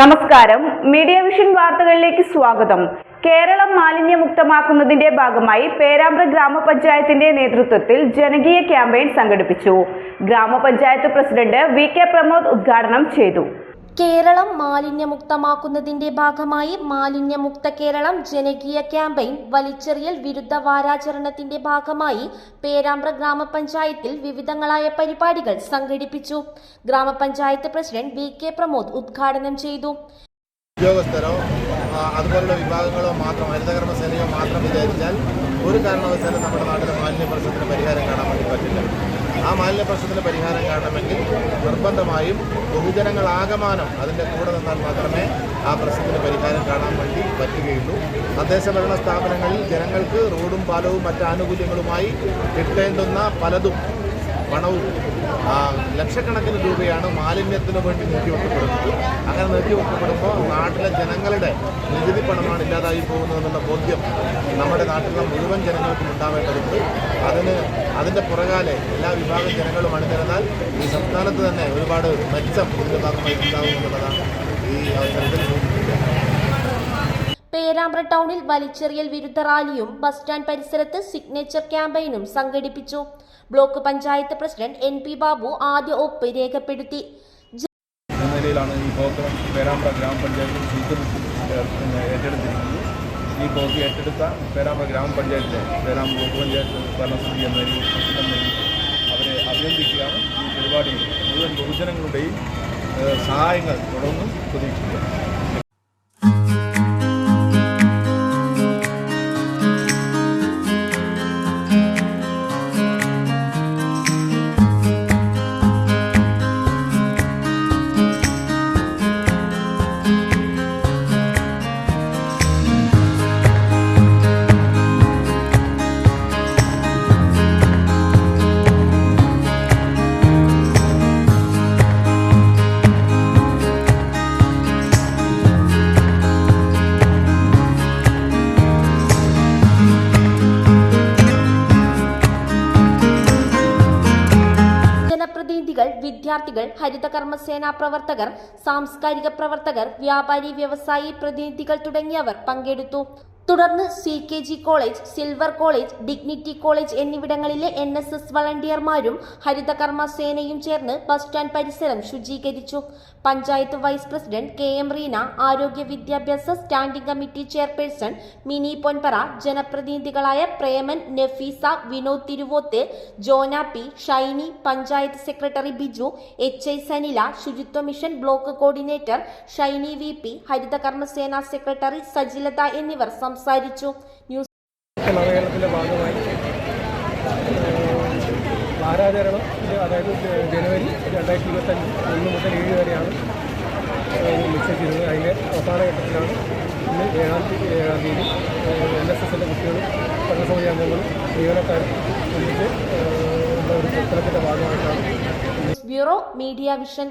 നമസ്കാരം. Media vision വാർത്തകളിലേക്ക് സ്വാഗതം. കേരളം മാലിന്യമുക്തമാക്കുന്നതിന്റെ ഭാഗമായി പേരാമ്പ്ര ഗ്രാമപഞ്ചായത്തിന്റെ നേതൃത്വത്തിൽ ജനകീയ ക്യാമ്പയിൻ സംഘടിപ്പിച്ചു. ഗ്രാമപഞ്ചായത്ത് പ്രസിഡന്റ് വി കെ പ്രമോദ് ഉദ്ഘാടനം ചെയ്തു. കേരളം മാലിന്യമുക്തമാക്കുന്നതിന്റെ ഭാഗമായി മാലിന്യമുക്ത കേരളം ജനകീയ ക്യാമ്പയിൻ വലിച്ചെറിയൽ വിരുദ്ധ വാരാചരണത്തിന്റെ ഭാഗമായി പേരാമ്പ്ര ഗ്രാമപഞ്ചായത്തിൽ വിവിധങ്ങളായ പരിപാടികൾ സംഘടിപ്പിച്ചു. ഗ്രാമപഞ്ചായത്ത് പ്രസിഡന്റ് വി കെ പ്രമോദ് ഉദ്ഘാടനം ചെയ്തു. ഉദ്യോഗസ്ഥരോ അതുപോലുള്ള വിഭാഗങ്ങളോ മാത്രം മാത്രം വിചാരിച്ചാൽ ഒരു കാരണവശാലും നമ്മുടെ നാട്ടിലെ മാലിന്യ പ്രശ്നത്തിന് പരിഹാരം കാണാൻ വേണ്ടി പറ്റില്ല. ആ മാലിന്യ പ്രശ്നത്തിന് പരിഹാരം കാണണമെങ്കിൽ നിർബന്ധമായും പൊതുജനങ്ങളാകമാനം അതിന്റെ കൂടെ നിന്നാൽ മാത്രമേ ആ പ്രശ്നത്തിന് പരിഹാരം കാണാൻ വേണ്ടി പറ്റുകയുള്ളൂ. തദ്ദേശഭരണ സ്ഥാപനങ്ങളിൽ ജനങ്ങൾക്ക് റോഡും പാലവും മറ്റ് ആനുകൂല്യങ്ങളുമായി കിട്ടേണ്ടുന്ന പലതും പണവും ലക്ഷക്കണക്കിന് രൂപയാണ് മാലിന്യത്തിന് വേണ്ടി നീക്കിവെക്കപ്പെടുന്നത് അങ്ങനെ നീക്കിവെക്കപ്പെടുമ്പോൾ നാട്ടിലെ ജനങ്ങളുടെ നികുതി പണമാണ് ഇല്ലാതായി പോകുന്നതെന്നുള്ള ബോധ്യം നമ്മുടെ നാട്ടിലെ മുഴുവൻ ജനങ്ങൾക്കും ഉണ്ടാവേണ്ടതുണ്ട്. അതിന് അതിന്റെ പുറകാലെ എല്ലാ വിഭാഗം ജനങ്ങളും അണിനിരന്നാൽ ഈ സംസ്ഥാനത്ത് തന്നെ ഒരുപാട് മെച്ചം ഇതിന്റെ ഭാഗമായി ഉണ്ടാകുമെന്നുള്ളതാണ് ഈ അവസരത്തിൽ പേരാമ്പ്ര ടൗണിൽ വലിച്ചെറിയൽ വിരുദ്ധ റാലിയും ബസ് സ്റ്റാൻഡ് പരിസരത്ത് സിഗ്നേച്ചർ ക്യാമ്പയിനും സംഘടിപ്പിച്ചു. Block panchayat president N P Babu ആദ്യ ഒപ്പ് രേഖപ്പെടുത്തി. നിലയിലാണ് ഈ ഏറ്റെടുത്തിരിക്കുന്നത്. ഈ പോക്ക് ഏറ്റെടുത്ത പേരാമ്പ്ര ഗ്രാമപഞ്ചായത്തിലെ പേരാമ്പ്ര ബ്ലോക്ക് പഞ്ചായത്ത് ഭരണസമിതി എന്ന നിലയിൽ അവരെ അഭിനന്ദിക്കുകയാണ്. ഈ പരിപാടിയിൽ മുഴുവൻ ബഹുജനങ്ങളുടെയും സഹായങ്ങൾ തുടർന്നും പ്രതീക്ഷിക്കുക ജനപ്രതിനിധികൾ വിദ്യാർത്ഥികൾ ഹരിതകർമ്മസേനാ പ്രവർത്തകർ സാംസ്കാരിക പ്രവർത്തകർ വ്യാപാരി വ്യവസായി പ്രതിനിധികൾ തുടങ്ങിയവർ പങ്കെടുത്തു. തുടർന്ന് C K G college silver college dignity college എന്നിവിടങ്ങളിലെ എൻ എസ് എസ് വളണ്ടിയർമാരും ഹരിതകർമ്മ സേനയും ചേർന്ന് ബസ് സ്റ്റാൻഡ് പരിസരം ശുചീകരിച്ചു. Panchayat vice president K M Reena ആരോഗ്യ വിദ്യാഭ്യാസ standing committee chairperson Mini Ponpara ജനപ്രതിനിധികളായ Preman Nafeesa Vinod Thiruvoth Jona P Shiny panchayat secretary Biju H I Sanila ശുചിത്വ mission block coordinator Shiny V P ഹരിതകർമ്മ സേനാ secretary Sajilatha എന്നിവർ സംസാരിച്ചു. News നവകേരളത്തിന്റെ ഭാഗമായി വാരാചരണം അതായത് ജനുവരി രണ്ടായിരത്തി ഇരുപത്തഞ്ച് ഒന്ന് മുതൽ ഏഴ് വരെയാണ് നിശ്ചയിച്ചിരുന്നത് അതിന്റെ അവസാന ഘട്ടത്തിലാണ് ഇന്ന് ഏഴാം തീയതി ഏഴാം തീയതി എൻ എസ് എസിന്റെ കുട്ടികളും ഭരണസമിതി അംഗങ്ങളും ജീവനക്കാരും ഒന്നിച്ച് ഒരു പ്രവർത്തനത്തിന്റെ ഭാഗമായിട്ടാണ്. Bureau media vision.